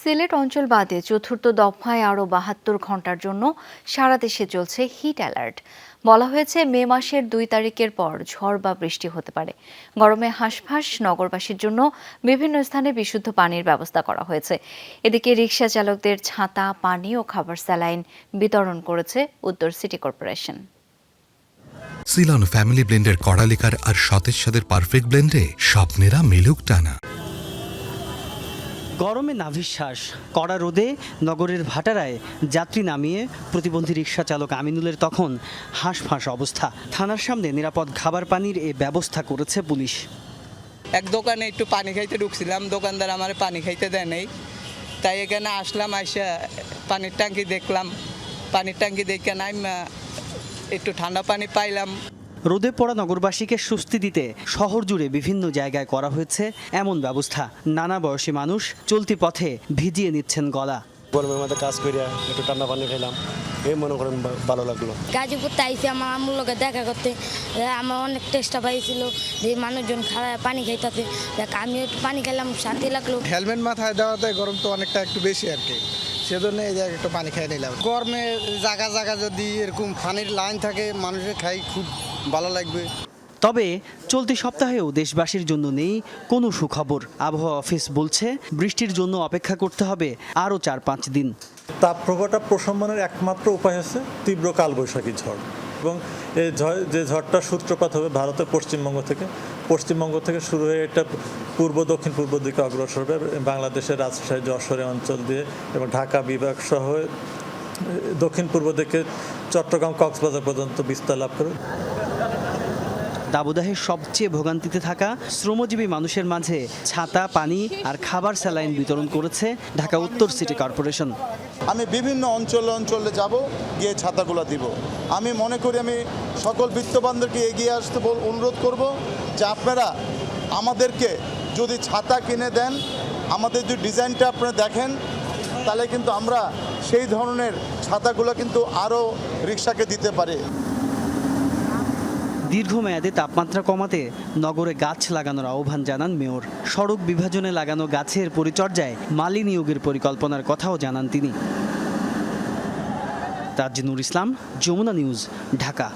সিলেট অঞ্চল বাদে চতুর্থ দফায় আরও বাহাত্তর ঘণ্টার জন্য সারা দেশে চলছে হিট অ্যালার্ট বলা হয়েছে, মে মাসের দুই তারিখের পর ঝড় বা বৃষ্টি হতে পারে। গরমে হাঁসফাঁস নগরবাসীর জন্য বিভিন্ন স্থানে বিশুদ্ধ পানির ব্যবস্থা করা হয়েছে। এদিকে রিকশা চালকদের ছাতা, পানি ও খাবার স্যালাইন বিতরণ করেছে উত্তর সিটি কর্পোরেশন। সিলন ফ্যামিলি ব্লেন্ডের কড়ালিকার আর সতেজ সাদের পারফেক্ট ব্লেন্ডে স্বপ্নেরা মিলুক টানা। গরমে নাভিশ্বাস, কড়া রোদে নগরের ভাটারায় যাত্রী নামিয়ে প্রতিবন্ধী রিক্সা চালক আমিনুলের তখন হাঁসফাঁস অবস্থা। থানার সামনে নিরাপদ খাবার পানির এ ব্যবস্থা করেছে পুলিশ। এক দোকানে একটু পানি খাইতে ঢুকছিলাম, দোকানদার আমার পানি খাইতে দেয় নাই। তাই এখানে আসলাম, আইসা পানির ট্যাঙ্কি দেখলাম। পানির ট্যাঙ্কি দেখে নাই একটু ঠান্ডা পানি পাইলাম। রোদে পড়া নগরবাসীকে স্বস্তি দিতে শহর জুড়ে বিভিন্ন জায়গায় করা হয়েছে এমন ব্যবস্থা। নানা বয়সী মানুষ চলতি পথে ভিজিয়ে নিচ্ছেন গলা। গরমের মধ্যে কাজ করিয়া একটু ঠান্ডা পানি খেলাম এই মনে করেন ভালো লাগল। গাজীপুর আইসি আমার আম্মুর লোকে দেখা করতে। আমার অনেক টেস্টটা পাইছিল যে মানুষজন খারাপ পানি খাইতেছে। দেখ আমি একটু পানি খেলাম শান্তি লাগল। হেলমেট মাথায় দেওয়াতে গরম তো অনেকটা একটু বেশি আর কি। সেজন্য এই জায়গায় একটু পানি খেয়ে নিলাম। গরমে জায়গা জায়গা যদি এরকম পানির লাইন থাকে মানুষের খাই খুব ভালো লাগবে। তবে চলতি সপ্তাহেও দেশবাসীর জন্য নেই কোনো সুখবর। আবহাওয়া অফিস বলছে বৃষ্টির জন্য অপেক্ষা করতে হবে আরও চার পাঁচ দিন। তাপপ্রবাহটা প্রশমনের একমাত্র উপায় হচ্ছে তীব্র কালবৈশাখী ঝড়। এবং এই ঝড় যে ঝড়টা সূত্রপাত হবে ভারতের পশ্চিমবঙ্গ থেকে পশ্চিমবঙ্গ থেকে শুরু হয়ে এটা পূর্ব দক্ষিণ পূর্ব দিকে অগ্রসর হবে। বাংলাদেশের রাজশাহী যশোরে অঞ্চল দিয়ে এবং ঢাকা বিভাগ সহ দক্ষিণ পূর্ব দিকে চট্টগ্রাম কক্সবাজার পর্যন্ত বিস্তার লাভ করবে দাবদাহের সবচেয়ে ভোগান্তিতে থাকা শ্রমজীবী মানুষের মাঝে ছাতা, পানি আর খাবার স্যালাইন বিতরণ করেছে ঢাকা উত্তর সিটি কর্পোরেশন। আমি বিভিন্ন অঞ্চলে অঞ্চলে যাব, গিয়ে ছাতাগুলো দিব। আমি মনে করি আমি সকল বিত্তবানদেরকে এগিয়ে আসতে বল- অনুরোধ করব যে আপনারা আমাদেরকে যদি ছাতা কিনে দেন, আমাদের যদি ডিজাইনটা আপনারা দেখেন, তাহলে কিন্তু আমরা সেই ধরনের ছাতাগুলো কিন্তু আরও রিক্সাকে দিতে পারি। দীর্ঘমেয়াদে তাপমাত্রা কমাতে নগরে গাছ লাগানোর আহ্বান জানান মেয়র। সড়ক বিভাজনে লাগানো গাছের পরিচর্যায় মালি নিয়োগের পরিকল্পনার কথাও জানান তিনি। তাজিনুর ইসলাম, যমুনা নিউজ, ঢাকা।